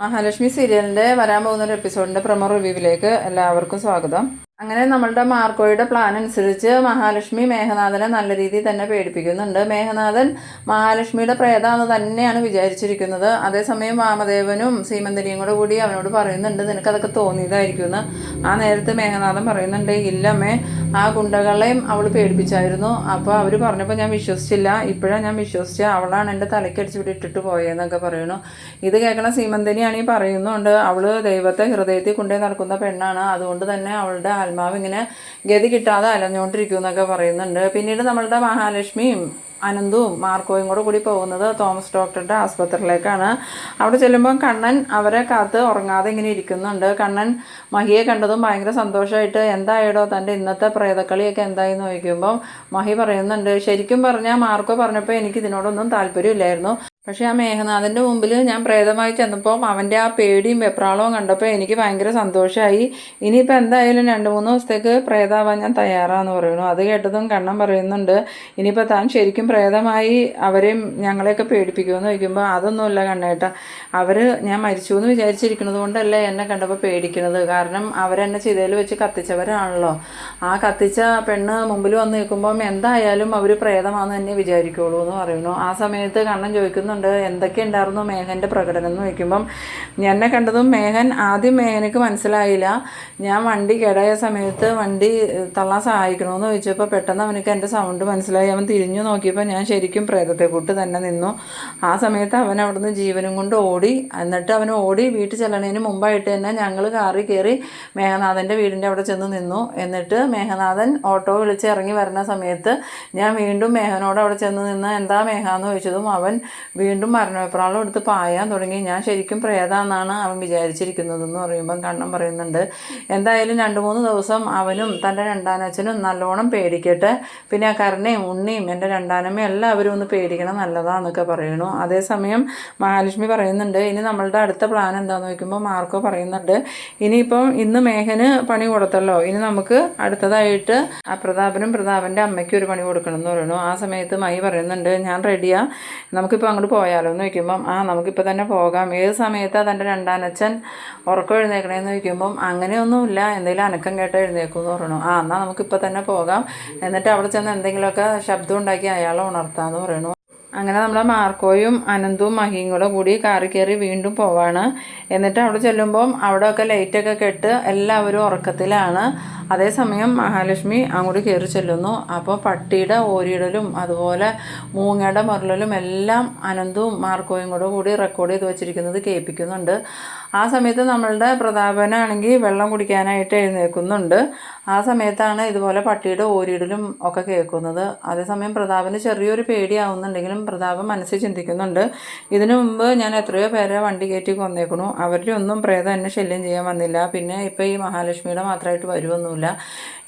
മഹാലക്ഷ്മി സീരിയലിന്റെ വരാൻ പോകുന്ന ഒരു എപ്പിസോഡിന്റെ പ്രമോ റിവ്യൂവിലേക്ക് എല്ലാവർക്കും സ്വാഗതം. അങ്ങനെ നമ്മളുടെ മാർക്കോയുടെ പ്ലാൻ അനുസരിച്ച് മഹാലക്ഷ്മി മേഘനാഥനെ നല്ല രീതിയിൽ തന്നെ പേടിപ്പിക്കുന്നുണ്ട്. മേഘനാഥൻ മഹാലക്ഷ്മിയുടെ പ്രേതാന്ന് തന്നെയാണ് വിചാരിച്ചിരിക്കുന്നത്. അതേസമയം വാമദേവനും സീമന്തരിയും കൂടെ കൂടി അവനോട് പറയുന്നുണ്ട് നിനക്കതൊക്കെ തോന്നിയതായിരിക്കും എന്ന് ആ നേരത്ത് മേഘനാഥൻ പറയുന്നുണ്ട് ഇല്ലമ്മേ ആ ഗുണ്ടകളെയും അവൾ പേടിപ്പിച്ചായിരുന്നു. അപ്പോൾ അവർ പറഞ്ഞപ്പോൾ ഞാൻ വിശ്വസിച്ചില്ല. ഇപ്പോഴാണ് ഞാൻ വിശ്വസിച്ച അവളാണ് എന്റെ തലക്കടിച്ച് ഇവിടെ ഇട്ടിട്ട് പോയതെന്നൊക്കെ പറയുന്നു. ഇത് കേൾക്കണ സീമന്തനിയാണെങ്കിൽ പറയുന്നുണ്ട്. അവൾ ദൈവത്തെ ഹൃദയത്തിൽ കൊണ്ടുപോയി നടക്കുന്ന പെണ്ണാണ്. അതുകൊണ്ട് തന്നെ അവളുടെ ആത്മാവ് ഇങ്ങനെ ഗതി കിട്ടാതെ അലഞ്ഞുകൊണ്ടിരിക്കും എന്നൊക്കെ പറയുന്നുണ്ട്. പിന്നീട് നമ്മളുടെ മഹാലക്ഷ്മിയും അനന്തവും മാർക്കോയും കൂടെ കൂടി പോകുന്നത് തോമസ് ഡോക്ടറുടെ ആസ്പത്രിയിലേക്കാണ്. അവിടെ ചെല്ലുമ്പോൾ കണ്ണൻ അവരെ കാത്ത് ഉറങ്ങാതെ ഇങ്ങനെ ഇരിക്കുന്നുണ്ട്. കണ്ണൻ മഹിയെ കണ്ടതും ഭയങ്കര സന്തോഷമായിട്ട് എന്തായടോ തന്റെ ഇന്നത്തെ പ്രേതക്കളിയൊക്കെ എന്തായെന്ന് ചോദിക്കുമ്പോൾ മഹി പറയുന്നുണ്ട് ശരിക്കും പറഞ്ഞാൽ മാർക്കോ പറഞ്ഞപ്പോൾ എനിക്ക് ഇതിനോടൊന്നും താല്പര്യമില്ലായിരുന്നു. പക്ഷേ ആ മേഘനാഥന്റെ മുമ്പിൽ ഞാൻ പ്രേതമായി ചെന്നപ്പോൾ അവന്റെ ആ പേടിയും വെപ്രാളവും കണ്ടപ്പോൾ എനിക്ക് ഭയങ്കര സന്തോഷമായി ഇനിയിപ്പോൾ എന്തായാലും രണ്ട് മൂന്ന് ദിവസത്തേക്ക് പ്രേതാവാൻ ഞാൻ തയ്യാറാന്ന് പറയുന്നു. അത് കേട്ടതും കണ്ണം പറയുന്നുണ്ട്. ഇനിയിപ്പോൾ താൻ ശരിക്കും പ്രേതമായി അവരെയും ഞങ്ങളെയൊക്കെ പേടിപ്പിക്കുമെന്ന് ചോദിക്കുമ്പോൾ അതൊന്നുമില്ല കണ്ണേട്ട. അവർ ഞാൻ മരിച്ചു എന്ന് വിചാരിച്ചിരിക്കുന്നത് കൊണ്ടല്ലേ എന്നെ കണ്ടപ്പോൾ പേടിക്കുന്നത്. കാരണം അവരെന്നെ ചിതയിൽ വെച്ച് കത്തിച്ചവരാണല്ലോ. ആ കത്തിച്ച പെണ്ണ് മുമ്പിൽ വന്ന് നിൽക്കുമ്പം എന്തായാലും അവർ പ്രേതമാണെന്ന് തന്നെ വിചാരിക്കുള്ളൂ എന്ന് പറയുന്നു. ആ സമയത്ത് കണ്ണൻ ചോദിക്കുന്നുണ്ട് എന്തൊക്കെ ഉണ്ടായിരുന്നു മേഘന്റെ പ്രകടനം എന്ന് ചോദിക്കുമ്പം എന്നെ കണ്ടതും മേഘൻ ആദ്യം മേഘനക്ക് മനസ്സിലായില്ല. ഞാൻ വണ്ടി കേടായ സമയത്ത് വണ്ടി തള്ളാൻ സഹായിക്കണമെന്ന് ചോദിച്ചപ്പോൾ പെട്ടെന്ന് അവനക്ക് എന്റെ സൗണ്ട് മനസ്സിലായി. അവൻ തിരിഞ്ഞു നോക്കിയപ്പോൾ ഞാൻ ശരിക്കും പ്രേതത്തെ കൂട്ട് തന്നെ നിന്നു. ആ സമയത്ത് അവൻ അവിടുന്ന് ജീവനും കൊണ്ട് ഓടി. എന്നിട്ട് അവൻ ഓടി വീട്ടിൽ ചെല്ലണതിന് മുമ്പായിട്ട് തന്നെ ഞങ്ങൾ കാറി കയറി മേഘനാഥന്റെ വീടിന്റെ അവിടെ ചെന്ന് നിന്നു. എന്നിട്ട് മേഘനാഥൻ ഓട്ടോ വിളിച്ച് ഇറങ്ങി വരുന്ന സമയത്ത് ഞാൻ വീണ്ടും മേഘനോട് അവിടെ ചെന്ന് നിന്ന് എന്താ മേഘ എന്ന് ചോദിച്ചതും? അവൻ വീണ്ടും മരണപ്രാളം എടുത്ത് പായാൻ തുടങ്ങി. ഞാൻ ശരിക്കും പ്രേതാന്നാണ് അവൻ വിചാരിച്ചിരിക്കുന്നതെന്ന് പറയുമ്പം കണ്ണൻ പറയുന്നുണ്ട്. എന്തായാലും രണ്ട് മൂന്ന് ദിവസം അവനും തന്റെ രണ്ടാനച്ഛനും നല്ലോണം പേടിക്കട്ടെ. പിന്നെ ആ കരുണയും ഉണ്ണിയും എന്റെ രണ്ടാനമ്മയും എല്ലാവരും ഒന്ന് പേടിക്കണം നല്ലതാന്നൊക്കെ പറയണു അതേസമയം മഹാലക്ഷ്മി പറയുന്നുണ്ട് ഇനി നമ്മളുടെ അടുത്ത പ്ലാൻ എന്താണെന്ന് ചോദിക്കുമ്പോൾ മാർക്കോ പറയുന്നുണ്ട് ഇനിയിപ്പം ഇന്ന് മേഘന് പണി കൊടുത്തല്ലോ ഇനി നമുക്ക് അടുത്തതായിട്ട് ആ പ്രതാപനും പ്രതാപന്റെ അമ്മയ്ക്ക് ഒരു പണി കൊടുക്കണം എന്ന് പറയുന്നു. ആ സമയത്ത് മൈ പറയുന്നുണ്ട് ഞാൻ റെഡിയാ നമുക്കിപ്പോൾ അങ്ങോട്ട് പോയാലോ എന്ന് ചോദിക്കുമ്പം ആ നമുക്കിപ്പോൾ തന്നെ പോകാം. ഏത് സമയത്താണ് തന്റെ രണ്ടാനച്ഛൻ ഉറക്കം എഴുന്നേക്കണേന്ന് ചോദിക്കുമ്പം അങ്ങനെയൊന്നുമില്ല. എന്തെങ്കിലും അനക്കം കേട്ട് എഴുന്നേക്കും എന്ന് പറയണു. ആ എന്നാൽ നമുക്കിപ്പോൾ തന്നെ പോകാം. എന്നിട്ട് അവിടെ ചെന്ന് എന്തെങ്കിലുമൊക്കെ ശബ്ദം ഉണ്ടാക്കി അയാളെ ഉണർത്താമെന്ന് പറയണു. അങ്ങനെ നമ്മളെ മാർക്കോയും അനന്തും മഹിയും കൂടെ കൂടി കാറി കയറി വീണ്ടും പോവാണ്. എന്നിട്ട് അവിടെ ചെല്ലുമ്പം അവിടെയൊക്കെ ലൈറ്റൊക്കെ കെട്ട് എല്ലാവരും ഉറക്കത്തിലാണ്. അതേസമയം മഹാലക്ഷ്മി അങ്ങോട്ട് കയറി ചെല്ലുന്നു. അപ്പോൾ പട്ടിയുടെ ഓരിയിടലും അതുപോലെ മൂങ്ങയുടെ മുരളലും എല്ലാം അനന്തും മാർക്കോയും കൂടെ കൂടി റെക്കോർഡ് ചെയ്ത് വെച്ചിരിക്കുന്നത് കേൾപ്പിക്കുന്നുണ്ട്. ആ സമയത്ത് നമ്മളുടെ പ്രതാപനാണെങ്കിൽ വെള്ളം കുടിക്കാനായിട്ട് എഴുന്നേൽക്കുന്നുണ്ട്. ആ സമയത്താണ് ഇതുപോലെ പട്ടിയുടെ ഓരിയിടലും ഒക്കെ കേൾക്കുന്നത്. അതേസമയം പ്രതാപന് ചെറിയൊരു പേടിയാവുന്നുണ്ടെങ്കിലും പ്രതാപൻ മനസ്സിൽ ചിന്തിക്കുന്നുണ്ട്. ഇതിനു മുമ്പ് ഞാൻ എത്രയോ പേരെ വണ്ടി കയറ്റി കൊന്നേക്കണു. അവരുടെ ഒന്നും പ്രേതം എന്നെ ശല്യം ചെയ്യാൻ വന്നില്ല. പിന്നെ ഇപ്പോൾ ഈ മഹാലക്ഷ്മിയുടെ മാത്രമായിട്ട് വരുമൊന്നുമില്ല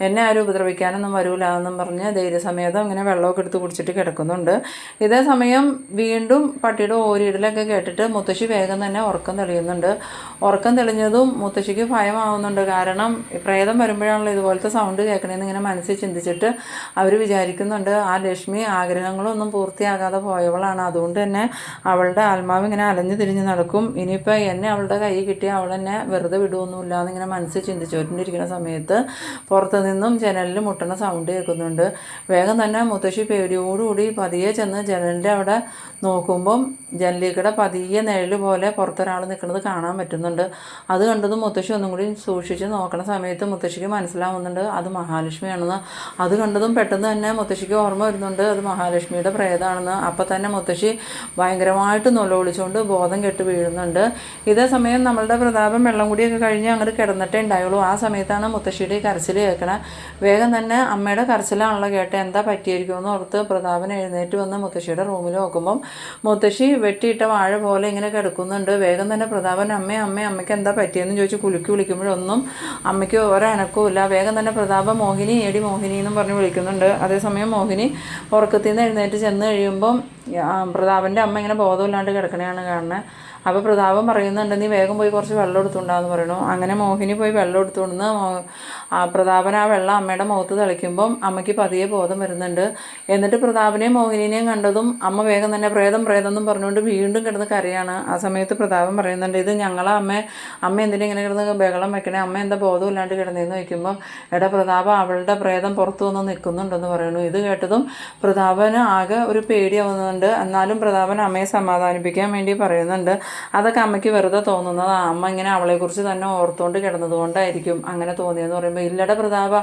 എന്നെ ആരും ഉപദ്രവിക്കാനൊന്നും വരൂല എന്നും പറഞ്ഞ് ധൈര്യസമേതം ഇങ്ങനെ വെള്ളമൊക്കെ എടുത്ത് കുടിച്ചിട്ട് കിടക്കുന്നുണ്ട്. ഇതേ സമയം വീണ്ടും പട്ടിയുടെ ഓരിയിടലൊക്കെ കേട്ടിട്ട് മുത്തശ്ശി വേഗം തന്നെ ഉറക്കം തെളിയുന്നുണ്ട്. ഉറക്കം തെളിഞ്ഞതും മുത്തശ്ശിക്ക് ഭയമാവുന്നുണ്ട്. കാരണം പ്രേതം വരുമ്പോഴാണല്ലോ ഇതുപോലത്തെ സൗണ്ട് കേൾക്കണേന്ന് ഇങ്ങനെ മനസ്സിൽ ചിന്തിച്ചിട്ട് അവർ വിചാരിക്കുന്നുണ്ട്. ആ ലക്ഷ്മി ആഗ്രഹങ്ങളൊന്നും പൂർത്തിയാകാതെ പോയവളാണ്. അതുകൊണ്ട് തന്നെ അവളുടെ ആത്മാവ് ഇങ്ങനെ അലഞ്ഞു തിരിഞ്ഞ് നടക്കും. ഇനിയിപ്പോൾ എന്നെ അവളുടെ കൈ കിട്ടിയ അവൾ എന്നെ വെറുതെ വിടുമൊന്നുമില്ല എന്നിങ്ങനെ മനസ്സിൽ ചിന്തിച്ചുകൊണ്ടിരിക്കുന്ന സമയത്ത് പുറത്തു നിന്നും ജനലിൽ മുട്ടണ സൗണ്ട് കേൾക്കുന്നുണ്ട്. വേഗം തന്നെ മുത്തശ്ശി പേടിയോടുകൂടി പതിയെ ചെന്ന് ജനലിന്റെ അവിടെ നോക്കുമ്പം ജനലിക്കടെ പതിയെ നിഴൽ പോലെ പുറത്തൊരാൾ നിൽക്കുന്നത് കാണാൻ പറ്റുന്നുണ്ട്. അത് കണ്ടത് മുത്തശ്ശി ഒന്നും കൂടി സൂക്ഷിച്ച് നോക്കണ സമയത്ത് മുത്തശ്ശിക്ക് മനസ്സിലാവുന്നുണ്ട് അത് മഹാലക്ഷ്മിയാണെന്ന്. അത് കണ്ടതും പെട്ടെന്ന് തന്നെ മുത്തശ്ശിക്ക് ഓർമ്മ വരുന്നുണ്ട് അത് മഹാലക്ഷ്മിയുടെ പ്രേതാണെന്ന്. അപ്പം തന്നെ മുത്തശ്ശി ഭയങ്കരമായിട്ട് നൊലവിളിച്ചുകൊണ്ട് ബോധം കെട്ട് വീഴുന്നുണ്ട്. ഇതേ സമയം നമ്മളുടെ പ്രതാപം വെള്ളം കൂടിയൊക്കെ കഴിഞ്ഞ് അങ്ങോട്ട് കിടന്നിട്ടേ ഉണ്ടായുള്ളൂ. ആ സമയത്താണ് മുത്തശ്ശിയുടെ ഈ കരച്ചിൽ കേൾക്കണേ വേഗം തന്നെ അമ്മയുടെ കരച്ചിലാണല്ലോ കേട്ടെ എന്താ പറ്റിയിരിക്കുമെന്ന് ഓർത്ത് പ്രതാപൻ എഴുന്നേറ്റ് വന്ന് മുത്തശ്ശിയുടെ റൂമിൽ നോക്കുമ്പം മുത്തശ്ശി വെട്ടിയിട്ട വാഴ പോലെ ഇങ്ങനെ കിടക്കുന്നുണ്ട്. വേഗം തന്നെ പ്രതാപൻ അമ്മ അമ്മ അമ്മയ്ക്ക് എന്താ പറ്റിയെന്ന് ചോദിച്ച് കുലുക്കി വിളിക്കുമ്പോഴൊന്നും അമ്മയ്ക്ക് ഒരനക്കവും ഇല്ല. വേഗം തന്നെ പ്രതാപ മോഹിനി ഏടി മോഹിനി എന്നും പറഞ്ഞ് വിളിക്കുന്നുണ്ട്. അതേസമയം മോഹിനി ഉറക്കത്തിൽ നിന്ന് എഴുന്നേറ്റ് ചെന്ന് കഴിയുമ്പം പ്രതാപന്റെ അമ്മ ഇങ്ങനെ ബോധമില്ലാണ്ട് കിടക്കണയാണ് കാണുന്നത് അപ്പോൾ പ്രതാപൻ പറയുന്നുണ്ട് നീ വേഗം പോയി കുറച്ച് വെള്ളം എടുത്തുകൊണ്ടാന്ന് പറയണു. അങ്ങനെ മോഹിനി പോയി വെള്ളം എടുത്തുകൊണ്ടെന്ന് പ്രതാപൻ ആ വെള്ളം അമ്മയുടെ മുഖത്ത് തളിക്കുമ്പം അമ്മയ്ക്ക് പതിയെ ബോധം വരുന്നുണ്ട്. എന്നിട്ട് പ്രതാപനെയും മോഹിനിനെയും കണ്ടതും അമ്മ വേഗം തന്നെ പ്രേതം പ്രേതം എന്നും പറഞ്ഞുകൊണ്ട് വീണ്ടും കിടന്ന് കരയാണ്. ആ സമയത്ത് പ്രതാപൻ പറയുന്നുണ്ട് ഇത് ഞങ്ങളെ അമ്മ അമ്മ എന്തിനാ ഇങ്ങനെ കിടന്ന് ബഹളം വെക്കണേ? അമ്മ എന്താ ബോധമില്ലാണ്ട് കിടന്നേന്ന് വയ്ക്കുമ്പോൾ എടാ പ്രതാപ അവളുടെ പ്രേതം പുറത്തു വന്ന് നിൽക്കുന്നുണ്ടെന്ന് പറയുന്നു ഇത് കേട്ടതും പ്രതാപന് ആകെ ഒരു പേടിയാവുന്നുണ്ട് എന്നാലും പ്രതാപൻ അമ്മയെ സമാധാനിപ്പിക്കാൻ വേണ്ടി പറയുന്നുണ്ട്. അതൊക്കെ അമ്മയ്ക്ക് വെറുതെ തോന്നുന്നത്. അമ്മ ഇങ്ങനെ അവളെക്കുറിച്ച് തന്നെ ഓർത്തുകൊണ്ട് കിടന്നതുകൊണ്ടായിരിക്കും അങ്ങനെ തോന്നിയെന്ന് പറയുമ്പോൾ ഇല്ലട പ്രതാപ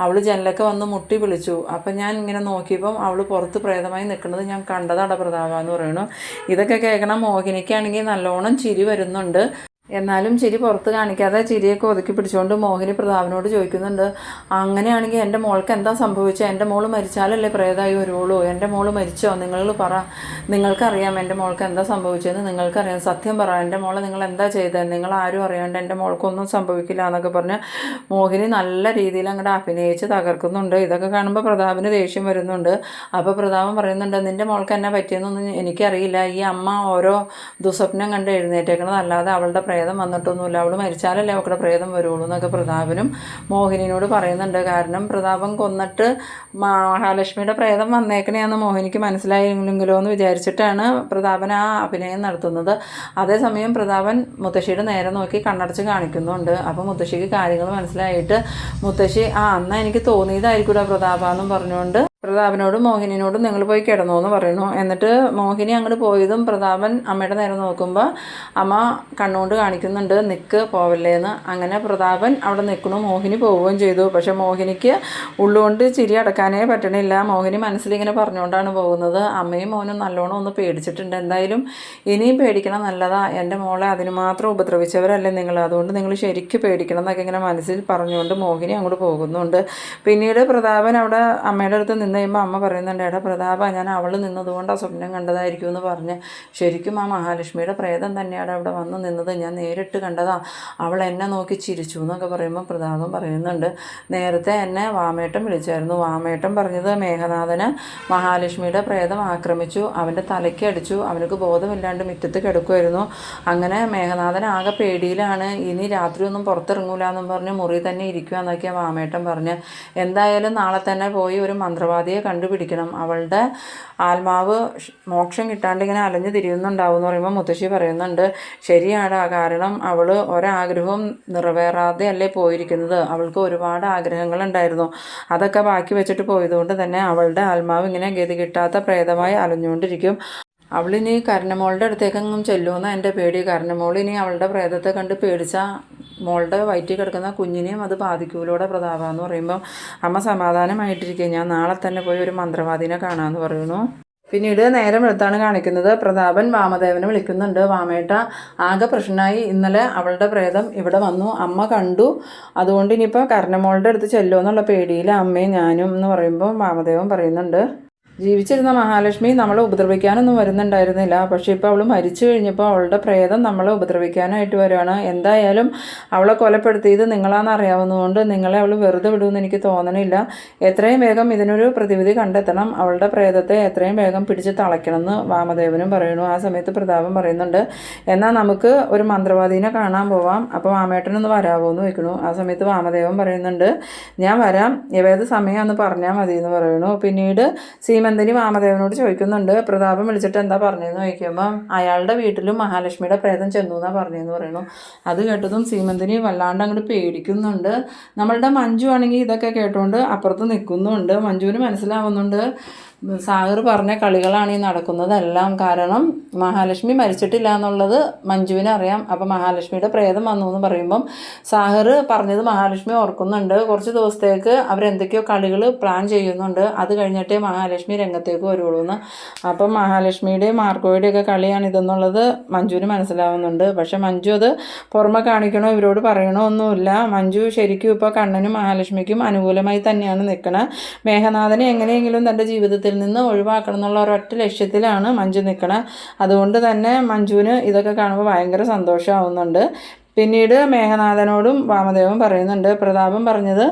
അവൾ ജനലൊക്കെ വന്ന് മുട്ടി വിളിച്ചു. അപ്പം ഞാൻ ഇങ്ങനെ നോക്കിയപ്പം അവൾ പുറത്ത് പ്രേതമായി നിൽക്കുന്നത് ഞാൻ കണ്ടതാണ് പ്രതാപ എന്ന് പറയുന്നു. ഇതൊക്കെ കേൾക്കണം മോഹിനിക്കാണെങ്കിൽ നല്ലോണം ചിരി വരുന്നുണ്ട്. എന്നാലും ചിരി പുറത്ത് കാണിക്കാതെ ചിരിയൊക്കെ ഒതുക്കി പിടിച്ചുകൊണ്ട് മോഹിനി പ്രതാപനോട് ചോദിക്കുന്നുണ്ട് അങ്ങനെയാണെങ്കിൽ എന്റെ മോൾക്ക് എന്താ സംഭവിച്ചത് എന്റെ മോൾ മരിച്ചാലല്ലേ പ്രേതമായി വരുവുള്ളൂ. എന്റെ മോൾ മരിച്ചോ? നിങ്ങൾ പറ. നിങ്ങൾക്കറിയാം എന്റെ മോൾക്ക് എന്താ സംഭവിച്ചതെന്ന് നിങ്ങൾക്കറിയാം. സത്യം പറ. എന്റെ മോളെ നിങ്ങൾ എന്താ ചെയ്തത് നിങ്ങൾ ആരും അറിയാണ്ട് എന്റെ മോൾക്കൊന്നും സംഭവിക്കില്ല എന്നൊക്കെ പറഞ്ഞ് മോഹിനി നല്ല രീതിയിൽ അങ്ങോട്ട് അഭിനയിച്ച് തകർക്കുന്നുണ്ട്. ഇതൊക്കെ കാണുമ്പോൾ പ്രതാപന് ദേഷ്യം വരുന്നുണ്ട്. അപ്പോൾ പ്രതാപൻ പറയുന്നുണ്ട് നിന്റെ മോൾക്ക് എന്നെ പറ്റിയെന്നൊന്നും എനിക്കറിയില്ല. ഈ അമ്മ ഓരോ ദുസ്വപ്നം കണ്ട് എഴുന്നേറ്റേക്കണതല്ലാതെ അവളുടെ പ്രേതം വന്നിട്ടൊന്നുമില്ല. അവൾ മരിച്ചാലല്ലേ അവക്കടെ പ്രേതം വരുള്ളൂ എന്നൊക്കെ പ്രതാപനും മോഹിനിയോട് പറയുന്നുണ്ട്. കാരണം പ്രതാപൻ കൊന്നിട്ട് മഹാലക്ഷ്മിയുടെ പ്രേതം വന്നേക്കണേന്ന് മോഹിനിക്ക് മനസ്സിലായില്ലെങ്കിലോ എന്ന് വിചാരിച്ചിട്ടാണ് പ്രതാപൻ ആ അഭിനയം നടത്തുന്നത്. അതേസമയം പ്രതാപൻ മുത്തശ്ശിയുടെ നേരെ നോക്കി കണ്ണടച്ച് കാണിക്കുന്നുണ്ട്. അപ്പോൾ മുത്തശ്ശിക്ക് കാര്യങ്ങൾ മനസ്സിലായിട്ട് മുത്തശ്ശി ആ അന്ന് എനിക്ക് തോന്നിയതായിരിക്കൂടാ പ്രതാപ എന്നും പറഞ്ഞുകൊണ്ട് പ്രതാപനോടും മോഹിനിയോടും നിങ്ങൾ പോയി കിടന്നു എന്ന് പറയുന്നു. എന്നിട്ട് മോഹിനി അങ്ങോട്ട് പോയതും പ്രതാപൻ അമ്മയുടെ നേരെ നോക്കുമ്പോൾ അമ്മ കണ്ണുകൊണ്ട് കാണിക്കുന്നുണ്ട് നിൽക്ക് പോവല്ലേന്ന്. അങ്ങനെ പ്രതാപൻ അവിടെ നിൽക്കണു മോഹിനി പോവുകയും ചെയ്തു. പക്ഷേ മോഹിനിക്ക് ഉള്ളുകൊണ്ട് ചിരി അടക്കാനേ പറ്റണില്ല. മോഹിനി മനസ്സിലിങ്ങനെ പറഞ്ഞുകൊണ്ടാണ് പോകുന്നത്. അമ്മയും മോനും നല്ലോണം ഒന്ന് പേടിച്ചിട്ടുണ്ട്. എന്തായാലും ഇനിയും പേടിക്കണം നല്ലതാ. എന്റെ മോളെ അതിന് മാത്രം ഉപദ്രവിച്ചവരല്ലേ നിങ്ങൾ. അതുകൊണ്ട് നിങ്ങൾ ശരിക്കും പേടിക്കണം എന്നൊക്കെ ഇങ്ങനെ മനസ്സിൽ പറഞ്ഞുകൊണ്ട് മോഹിനി അങ്ങോട്ട് പോകുന്നുണ്ട്. പിന്നീട് പ്രതാപൻ അവിടെ അമ്മയുടെ അടുത്ത് നിന്ന് കഴിയുമ്പോൾ അമ്മ പറയുന്നുണ്ട് എടാ പ്രതാപ ഞാൻ അവൾ നിന്നതുകൊണ്ടാണ് സ്വപ്നം കണ്ടതായിരിക്കും എന്ന് പറഞ്ഞ്. ശരിക്കും ആ മഹാലക്ഷ്മിയുടെ പ്രേതം തന്നെയാണ് അവിടെ വന്ന് നിന്നത്. ഞാൻ നേരിട്ട് കണ്ടതാ അവൾ എന്നെ നോക്കി ചിരിച്ചു എന്നൊക്കെ പറയുമ്പോൾ പ്രതാപം പറയുന്നുണ്ട്. നേരത്തെ എന്നെ വാമേട്ടം വിളിച്ചായിരുന്നു. വാമേട്ടം പറഞ്ഞത് മേഘനാഥന് മഹാലക്ഷ്മിയുടെ പ്രേതം ആക്രമിച്ചു അവന്റെ തലയ്ക്ക് അടിച്ചു അവനക്ക് ബോധമില്ലാണ്ട് മുറ്റത്ത് കിടക്കുമായിരുന്നു അങ്ങനെ മേഘനാഥൻ ആകെ പേടിയിലാണ്. ഇനി രാത്രി ഒന്നും പുറത്തിറങ്ങൂല എന്നും പറഞ്ഞ് മുറി തന്നെ ഇരിക്കുക എന്നൊക്കെയാണ് വാമേട്ടൻ പറഞ്ഞ്. എന്തായാലും നാളെ തന്നെ പോയി ഒരു മന്ത്രവാദിയെ കണ്ടുപിടിക്കണം. അവളുടെ ആത്മാവ് മോക്ഷം കിട്ടാണ്ട് ഇങ്ങനെ അലഞ്ഞു തിരിയുന്നുണ്ടാവും എന്ന് പറയുമ്പോൾ മുത്തശ്ശി പറയുന്നുണ്ട് ശരിയാടാ കാരണം അവൾ ഒരാഗ്രഹവും നിറവേറാതെ അല്ലേ പോയിരിക്കുന്നത്. അവൾക്ക് ഒരുപാട് ആഗ്രഹങ്ങൾ ആഗ്രഹങ്ങളുണ്ടായിരുന്നു. അതൊക്കെ ബാക്കി വെച്ചിട്ട് പോയതുകൊണ്ട് തന്നെ അവളുടെ ആത്മാവ് ഇങ്ങനെ ഗതി കിട്ടാത്ത പ്രേതമായി അലഞ്ഞുകൊണ്ടിരിക്കും. അവളിനി കരണമോളുടെ അടുത്തേക്കെങ്ങും ചെല്ലുമെന്ന് എന്റെ പേടി. കരണമോൾ ഇനി അവളുടെ പ്രേതത്തെ കണ്ട് പേടിച്ച മോളുടെ വയറ്റിൽ കിടക്കുന്ന കുഞ്ഞിനെയും അത് ബാധിക്കൂലോടെ പ്രതാപ എന്ന് പറയുമ്പോൾ അമ്മ സമാധാനമായിട്ടിരിക്കുക ഞാൻ നാളെ തന്നെ പോയി ഒരു മന്ത്രവാദിനെ കാണാമെന്ന് പറയുന്നു. പിന്നീട് നേരം വെളുത്താണ് കാണിക്കുന്നത്. പ്രതാപൻ വാമദേവനെ വിളിക്കുന്നുണ്ട്. വാമേട്ട ആകെ പ്രശ്നമായി. ഇന്നലെ അവളുടെ പ്രേതം ഇവിടെ വന്നു. അമ്മ കണ്ടു. അതുകൊണ്ട് ഇനിയിപ്പോൾ കർണമോളുടെ അടുത്ത് ചെല്ലുമോ എന്നുള്ള പേടിയിൽ അമ്മയും ഞാനും എന്ന് പറയുമ്പോൾ വാമദേവൻ പറയുന്നുണ്ട്. ജീവിച്ചിരുന്ന മഹാലക്ഷ്മി നമ്മളെ ഉപദ്രവിക്കാനൊന്നും വരുന്നുണ്ടായിരുന്നില്ല. പക്ഷേ ഇപ്പോൾ അവൾ മരിച്ചു കഴിഞ്ഞപ്പോൾ അവളുടെ പ്രേതം നമ്മളെ ഉപദ്രവിക്കാനായിട്ട് വരുവാണ് എന്തായാലും അവളെ കൊലപ്പെടുത്തിയത് നിങ്ങളാണെന്ന് അറിയാവുന്നതുകൊണ്ട് നിങ്ങളെ അവൾ വെറുതെ വിടുമെന്ന് എനിക്ക് തോന്നണില്ല. എത്രയും വേഗം ഇതിനൊരു പ്രതിവിധി കണ്ടെത്തണം. അവളുടെ പ്രേതത്തെ എത്രയും വേഗം പിടിച്ച് തളയ്ക്കണമെന്ന് വാമദേവനും പറയുന്നു. ആ സമയത്ത് പ്രതാപം പറയുന്നുണ്ട് എന്നാൽ നമുക്ക് ഒരു മന്ത്രവാദീനെ കാണാൻ പോവാം. അപ്പോൾ വാമേട്ടനൊന്ന് വരാമോ എന്ന് ചോദിക്കണു ആ സമയത്ത് വാമദേവൻ പറയുന്നുണ്ട് ഞാൻ വരാം. ഏത് സമയമാണെന്ന് പറഞ്ഞാൽ മതി എന്ന് പറയുന്നു. പിന്നീട് സീമന്തിനി വാമദേവനോട് ചോദിക്കുന്നുണ്ട് പ്രതാപം വിളിച്ചിട്ട് എന്താ പറഞ്ഞതെന്ന് ചോദിക്കുമ്പോൾ അയാളുടെ വീട്ടിലും മഹാലക്ഷ്മിയുടെ പ്രേതം ചെന്നു എന്നാ പറഞ്ഞതെന്ന് പറയുന്നു. അത് കേട്ടതും സീമന്തിനി വല്ലാണ്ട് അങ്ങോട്ട് പേടിക്കുന്നുണ്ട്. നമ്മളുടെ മഞ്ജു ആണെങ്കിൽ ഇതൊക്കെ കേട്ടുകൊണ്ട് അപ്പുറത്ത് നിൽക്കുന്നുണ്ട്. മഞ്ജുവിന് മനസ്സിലാവുന്നുണ്ട്. സാഗർ പറഞ്ഞ കളികളാണ് ഈ നടക്കുന്നതെല്ലാം കാരണം മഹാലക്ഷ്മി മരിച്ചിട്ടില്ല എന്നുള്ളത് മഞ്ജുവിന് അറിയാം. അപ്പം മഹാലക്ഷ്മിയുടെ പ്രേതം വന്നു എന്ന് പറയുമ്പം സാഗർ പറഞ്ഞത് മഹാലക്ഷ്മി ഓർക്കുന്നുണ്ട്. കുറച്ച് ദിവസത്തേക്ക് അവരെന്തൊക്കെയോ കളികൾ പ്ലാൻ ചെയ്യുന്നുണ്ട്. അത് കഴിഞ്ഞിട്ടേ മഹാലക്ഷ്മി രംഗത്തേക്ക് വരുള്ളൂ എന്ന്. അപ്പം മഹാലക്ഷ്മിയുടെയും മാർക്കോയുടെയൊക്കെ കളിയാണ് ഇതെന്നുള്ളത് മഞ്ജുവിന് മനസ്സിലാവുന്നുണ്ട്. പക്ഷെ മഞ്ജു അത് പുറമെ കാണിക്കണോ ഇവരോട് പറയണോ ഒന്നുമില്ല. മഞ്ജു ശരിക്കും ഇപ്പോൾ കണ്ണനും മഹാലക്ഷ്മിക്കും അനുകൂലമായി തന്നെയാണ് നിൽക്കണത് മേഘനാഥനെ എങ്ങനെയെങ്കിലും തന്റെ ജീവിതത്തിൽ നിന്ന് ഒഴിവാക്കണം എന്നുള്ള ഒരൊറ്റ ലക്ഷ്യത്തിലാണ് മഞ്ജു നിൽക്കണത് അതുകൊണ്ട് തന്നെ മഞ്ജുവിന് ഇതൊക്കെ കാണുമ്പോൾ ഭയങ്കര സന്തോഷമാവുന്നുണ്ട്. പിന്നീട് മേഘനാഥനോടും വാമദേവും പറയുന്നുണ്ട്. പ്രതാപം പറഞ്ഞത്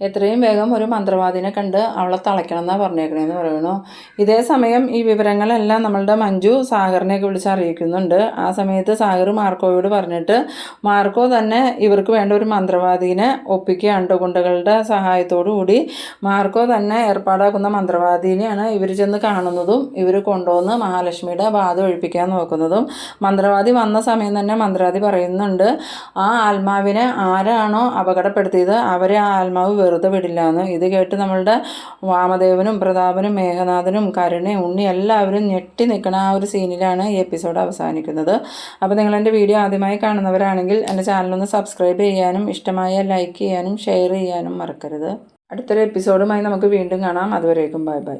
എത്രയും വേഗം ഒരു മന്ത്രവാദിനെ കണ്ട് അവളെ തളയ്ക്കണം എന്നാണ് പറഞ്ഞേക്കണേന്ന് പറയുന്നു. ഇതേ സമയം ഈ വിവരങ്ങളെല്ലാം നമ്മളുടെ മഞ്ജു സാഗറിനെയൊക്കെ വിളിച്ച് അറിയിക്കുന്നുണ്ട്. ആ സമയത്ത് സാഗർ മാർക്കോയോട് പറഞ്ഞിട്ട് മാർക്കോ തന്നെ ഇവർക്ക് വേണ്ട ഒരു മന്ത്രവാദിനെ ഒപ്പിക്കുകയാണ്. ഗുണ്ടകളുടെ സഹായത്തോടു കൂടി മാർക്കോ തന്നെ ഏർപ്പാടാക്കുന്ന മന്ത്രവാദിനെയാണ് ഇവർ ചെന്ന് കാണുന്നതും ഇവർ കൊണ്ടുവന്ന് മഹാലക്ഷ്മിയുടെ ബാധ ഒഴിപ്പിക്കാൻ നോക്കുന്നതും. മന്ത്രവാദി വന്ന സമയം തന്നെ മന്ത്രവാദി പറയുന്നുണ്ട് ആ ആത്മാവിനെ ആരാണോ അപകടപ്പെടുത്തിയത് അവരെ ആ ആത്മാവ് വെറുതെ വിടില്ല എന്ന്. ഇത് കേട്ട് നമ്മളുടെ വാമദേവനും പ്രതാപനും മേഘനാഥനും കരുണയും ഉണ്ണി എല്ലാവരും ഞെട്ടി നിൽക്കുന്ന ആ ഒരു സീനിലാണ് ഈ എപ്പിസോഡ് അവസാനിക്കുന്നത്. അപ്പോൾ നിങ്ങൾ എന്റെ വീഡിയോ ആദ്യമായി കാണുന്നവരാണെങ്കിൽ എന്റെ ചാനലൊന്ന് സബ്സ്ക്രൈബ് ചെയ്യാനും ഇഷ്ടമായ ലൈക്ക് ചെയ്യാനും ഷെയർ ചെയ്യാനും മറക്കരുത്. അടുത്തൊരു എപ്പിസോഡുമായി നമുക്ക് വീണ്ടും കാണാം. അതുവരേക്കും ബൈ ബൈ.